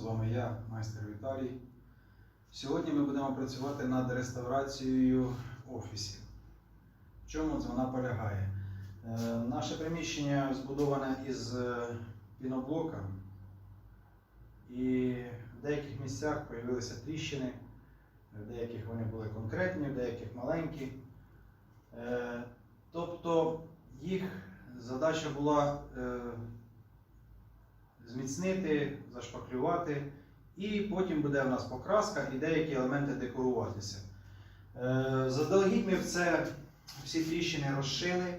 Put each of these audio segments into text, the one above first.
з вами я, майстер Віталій. Сьогодні ми будемо працювати над реставрацією офісів. В чому вона полягає? Е, Наше приміщення збудоване із е, піноблока, і в деяких місцях з'явилися тріщини, в деяких вони були конкретні, в деяких маленькі. Е, Тобто їх задача була зміцнити, зашпаклювати, і потім буде в нас покраска і деякі елементи декоруватися. Е, Заздалегідь ми це всі тріщини розшили,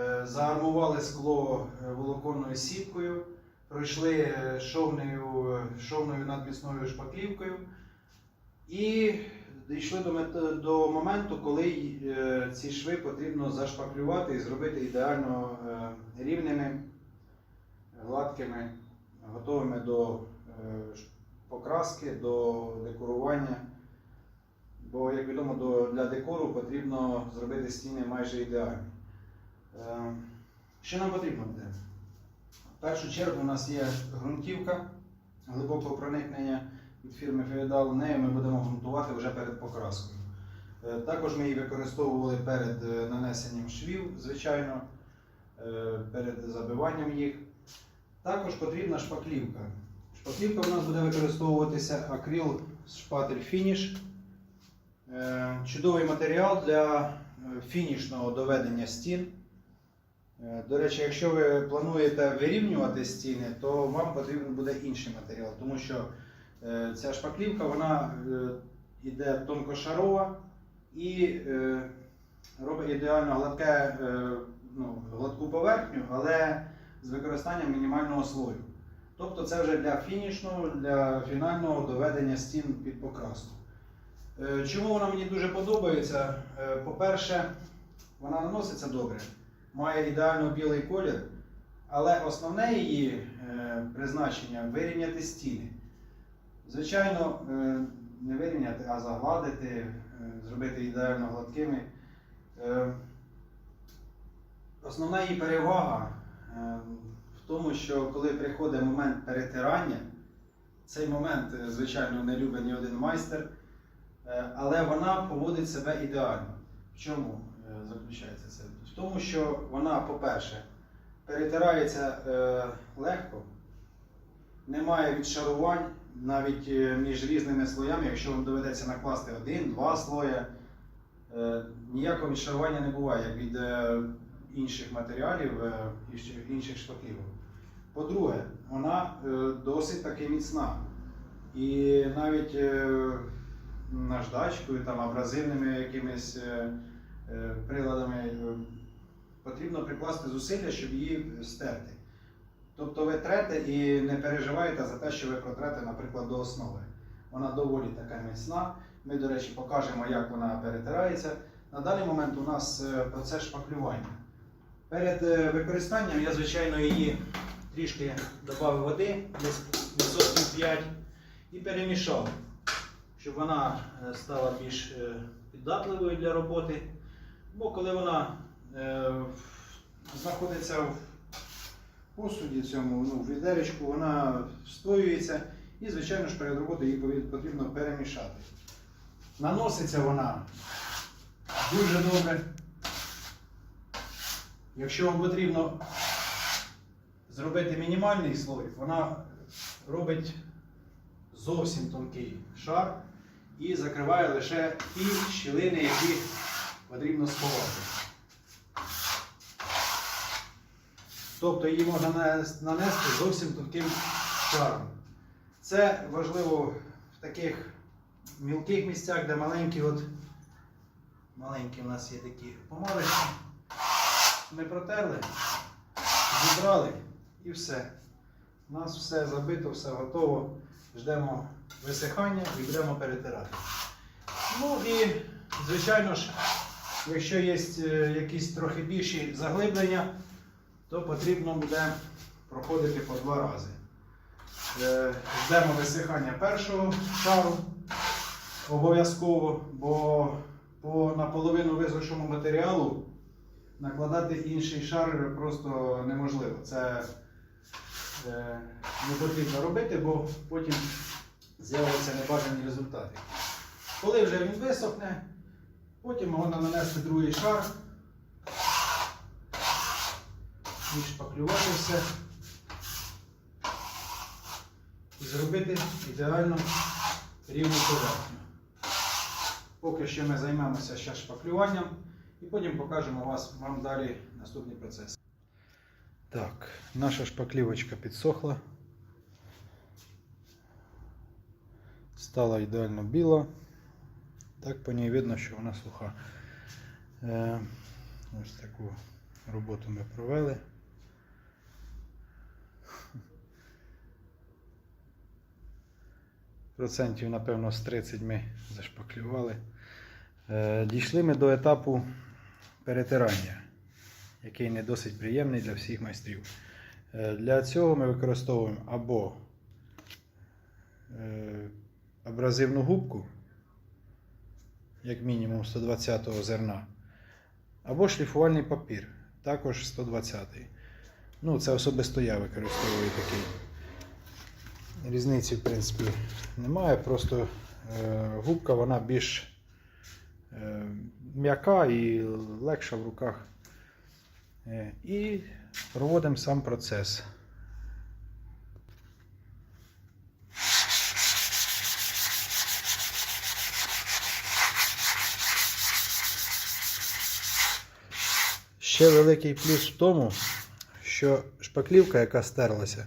е, заармували скло е, волоконною сіткою, пройшли шовною, шовною надмісною шпаклівкою. І дійшли до, до моменту, коли ці шви потрібно зашпаклювати і зробити ідеально рівними, гладкими, готовими до е, покраски, до декорування. Бо, як відомо, для декору потрібно зробити стіни майже ідеальні. Е, Що нам потрібно буде? В першу чергу у нас є ґрунтівка глибокого проникнення від фірми Феодал. Нею ми будемо ґрунтувати вже перед покраскою. Е, Також ми її використовували перед нанесенням швів, звичайно, перед забиванням їх. Також потрібна шпаклівка. Шпаклівка у нас буде використовуватися акрил шпатель фініш. Е, Чудовий матеріал для е, фінішного доведення стін. Е, До речі, якщо ви плануєте вирівнювати стіни, то вам потрібен буде інший матеріал, тому що ця шпаклівка вона е, іде тонкошарова і робить ідеально гладке, ну, гладку поверхню, але з використанням мінімального слою. Тобто це вже для фінішного, для фінального доведення стін під покраску. Е, Чому вона мені дуже подобається? Е, По-перше, вона наноситься добре, має ідеально білий колір, але основне її е, призначення вирівняти стіни. Звичайно, не вирівняти, а загладити, зробити ідеально гладкими. Основна її перевага в тому, що коли приходить момент перетирання, цей момент, е, звичайно, не любить ні один майстер, е, але вона поводить себе ідеально. В чому е, заключається це? В тому, що вона, по-перше, перетирається легко, немає відшарувань навіть між різними слоями, якщо вам доведеться накласти один-два слоя, ніякого відшарування не буває, від інших матеріалів, е, інших- інших. По-друге, вона е, досить таки міцна. І навіть е, наждачкою, там, абразивними якимись приладами потрібно прикласти зусилля, щоб її стерти. Тобто ви трете і не переживаєте за те, що ви протрете, наприклад, до основи. Вона доволі така міцна. Ми, до речі, покажемо, як вона перетирається. На даний момент у нас процес шпаклювання. Перед е, використанням я, звичайно, її трішки додав води, десь відсотків 5, і перемішав, щоб вона е, стала більш е, піддатливою для роботи. Бо коли вона знаходиться в посуді цьому, ну, в відеречку, вона встоюється і, звичайно ж, перед роботою її потрібно перемішати. Наноситься вона дуже добре. Якщо вам потрібно зробити мінімальний слой, вона робить зовсім тонкий шар і закриває лише ті щілини, які потрібно сховати. Тобто її можна нанести зовсім тонким шаром. Це важливо в таких мілких місцях, де маленькі, от маленькі у нас є такі помарочки. Ми протерли, зібрали і все. У нас все забито, все готово. Ждемо висихання і будемо перетирати. Ну і, звичайно ж, якщо є е, якісь трохи більші заглиблення, то потрібно буде проходити по два рази. Е, Ждемо висихання першого шару обов'язково, бо по наполовину висохшому матеріалу накладати інший шар просто неможливо. Це е, не потрібно робити, бо потім з'являться небажані результати. Коли вже він висохне, потім можна нанести другий шар і шпаклювати все. І зробити ідеально рівну поверхню. Поки що ми займемося ще шпаклюванням і потім покажемо вас, вам далі наступний процес. Так, наша шпаклівочка підсохла. Стала ідеально біла. Так по ній видно, що вона суха. Е, ось таку роботу ми провели. Процентів, напевно, з 30 ми зашпаклювали. Е, Дійшли ми до етапу перетирання, який не досить приємний для всіх майстрів. Е, Для цього ми використовуємо або е, абразивну губку, як мінімум 120-го зерна, або шліфувальний папір, також 120. Ну, це особисто я використовую такий. Різниці, в принципі, немає, просто е, губка вона більш м'яка і легша в руках. Е, і проводимо сам процес. Ще великий плюс в тому, що шпаклівка, яка стерлася,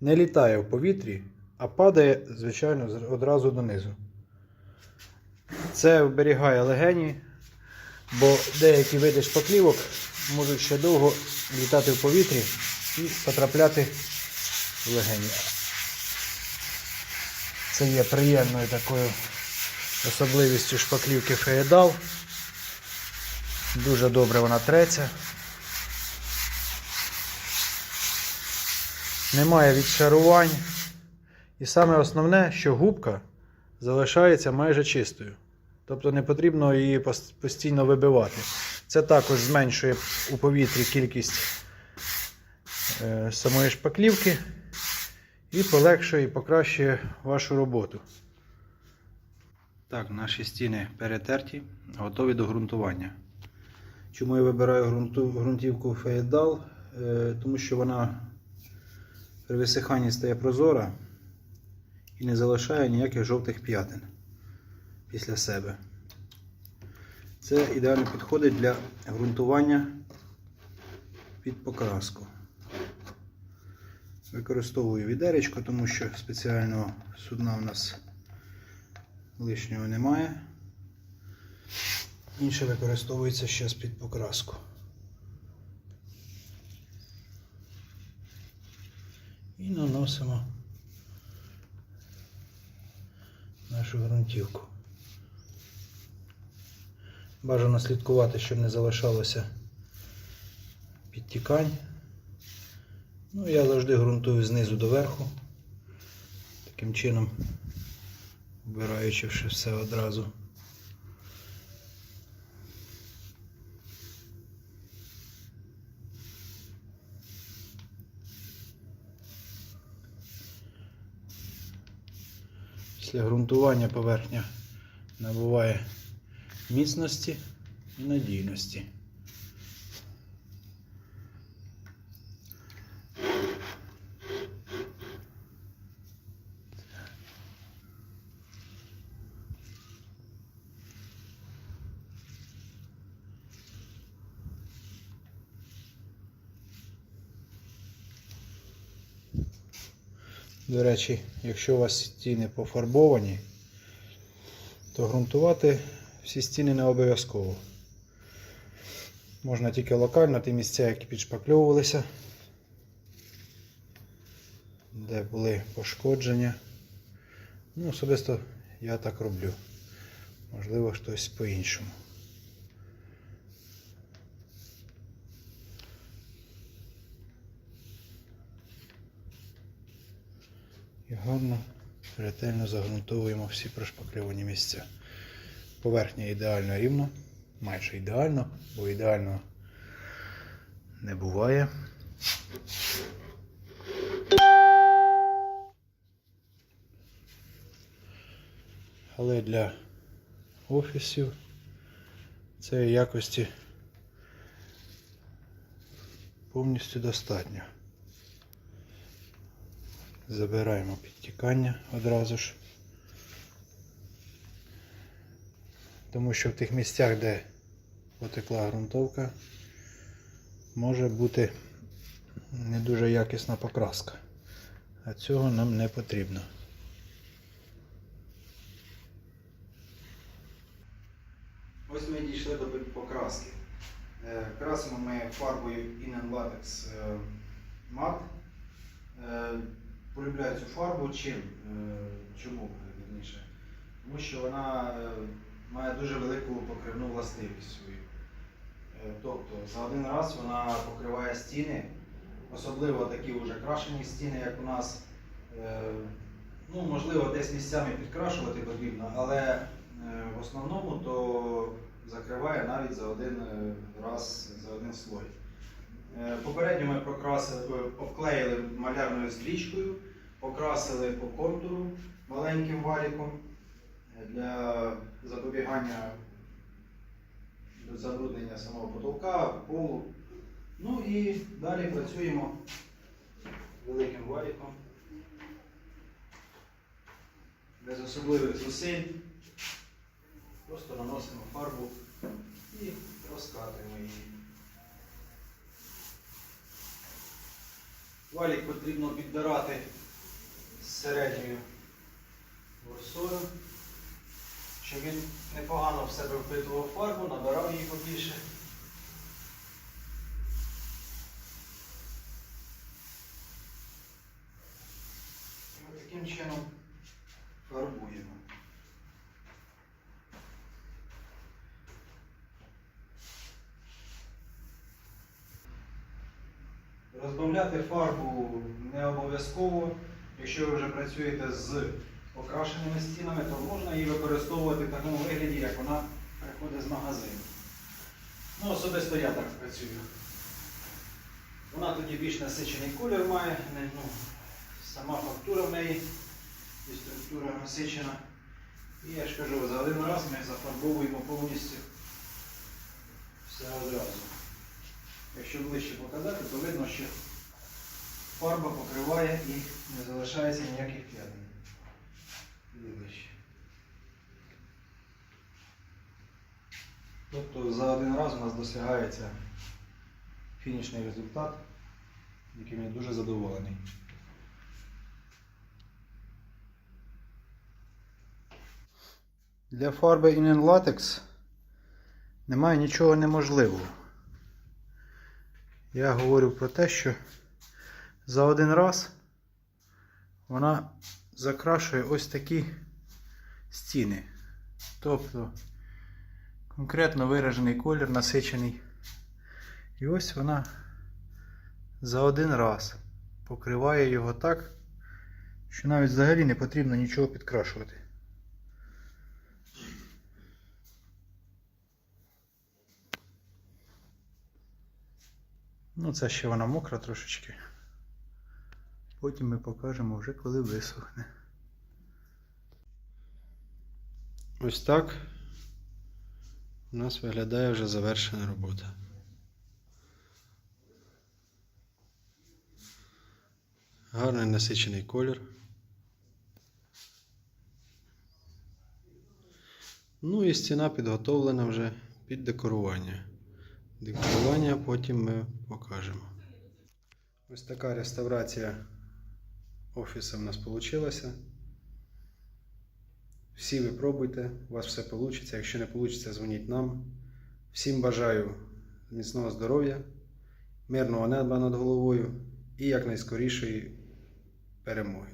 не літає в повітрі, а падає, звичайно, одразу донизу. Це вберігає легені, бо деякі види шпаклівок можуть ще довго літати в повітрі і потрапляти в легені. Це є приємною такою особливістю шпаклівки Феєдал. Дуже добре вона треться. Немає відшарувань. І саме основне, що губка залишається майже чистою. Тобто не потрібно її постійно вибивати. Це також зменшує у повітрі кількість е, самої шпаклівки і полегшує і покращує вашу роботу. Так, наші стіни перетерті, готові до ґрунтування. Чому я вибираю ґрунтівку Феєдал? Е, Тому що вона при висиханні стає прозора і не залишає ніяких жовтих п'ятин після себе. Це ідеально підходить для ґрунтування під покраску. Використовую відеречко, тому що спеціального судна у нас лишнього немає. Інше використовується ще під покраску. І наносимо нашу ґрунтівку. Бажано слідкувати, щоб не залишалося підтікань. Ну, я завжди ґрунтую знизу до верху. Таким чином, вбираючи все одразу. Після ґрунтування поверхня набуває міцності і надійності. До речі, якщо у вас стіни пофарбовані, то ґрунтувати всі стіни не обов'язково. Можна тільки локально ті місця, які підшпакльовувалися, де були пошкодження. Ну, особисто я так роблю. Можливо, хтось по-іншому. І гарно, ретельно загрунтовуємо всі прошпакльовані місця. Поверхня ідеально рівна, майже ідеально, бо ідеально не буває. Але для офісів цієї якості повністю достатньо. Забираємо підтікання одразу ж. Тому що в тих місцях, де потекла ґрунтовка, може бути не дуже якісна покраска. А цього нам не потрібно. Ось ми дійшли до покраски. Е, Красимо ми фарбою Innen Latex е, мат. Е, Полюбляю цю фарбу чим? Е, Чому? Тому що вона е, має дуже велику покривну властивість свою. Е, Тобто за один раз вона покриває стіни, особливо такі вже крашені стіни, як у нас. Е, Ну, можливо, десь місцями підкрашувати потрібно, але е, в основному то закриває навіть за один раз, за один слой. Попередньо ми прокрасили, обклеїли малярною стрічкою, покрасили по контуру маленьким валіком для запобігання забруднення самого потолка, полу. Ну і далі працюємо великим валіком без особливих зусиль. Просто наносимо фарбу і розкатуємо її. Валік потрібно підбирати з середньою ворсою, щоб він непогано в себе впитував фарбу, набирав її побільше. І таким чином фарбуємо. Розбавляти фарбу не обов'язково. Якщо ви вже працюєте з окрашеними стінами, то можна її використовувати в такому вигляді, як вона приходить з магазину. Ну, особисто я так працюю. Вона тоді більш насичений колір має, не- ну, сама фактура в неї і структура насичена. І я ж кажу, за один раз ми зафарбовуємо повністю все одразу. Якщо ближче показати, то видно, що фарба покриває і не залишається ніяких п'ятин. Тобто за один раз у нас досягається фінішний результат, яким я дуже задоволений. Для фарби Innen Latex немає нічого неможливого. Я говорю про те, що за один раз вона закрашує ось такі стіни. Тобто конкретно виражений колір насичений. І ось вона за один раз покриває його так, що навіть взагалі не потрібно нічого підкрашувати. Ну, це ще вона мокра трошечки. Потім ми покажемо вже коли висохне. Ось так у нас виглядає вже завершена робота. Гарний насичений колір. Ну і стіна підготовлена вже під декорування. Декорування потім ми покажемо. Ось така реставрація офіси в нас вийшлося. Всі ви пробуйте, у вас все вийде. Якщо не вийде, дзвоніть нам. Всім бажаю міцного здоров'я, мирного неба над головою і якнайскорішої перемоги.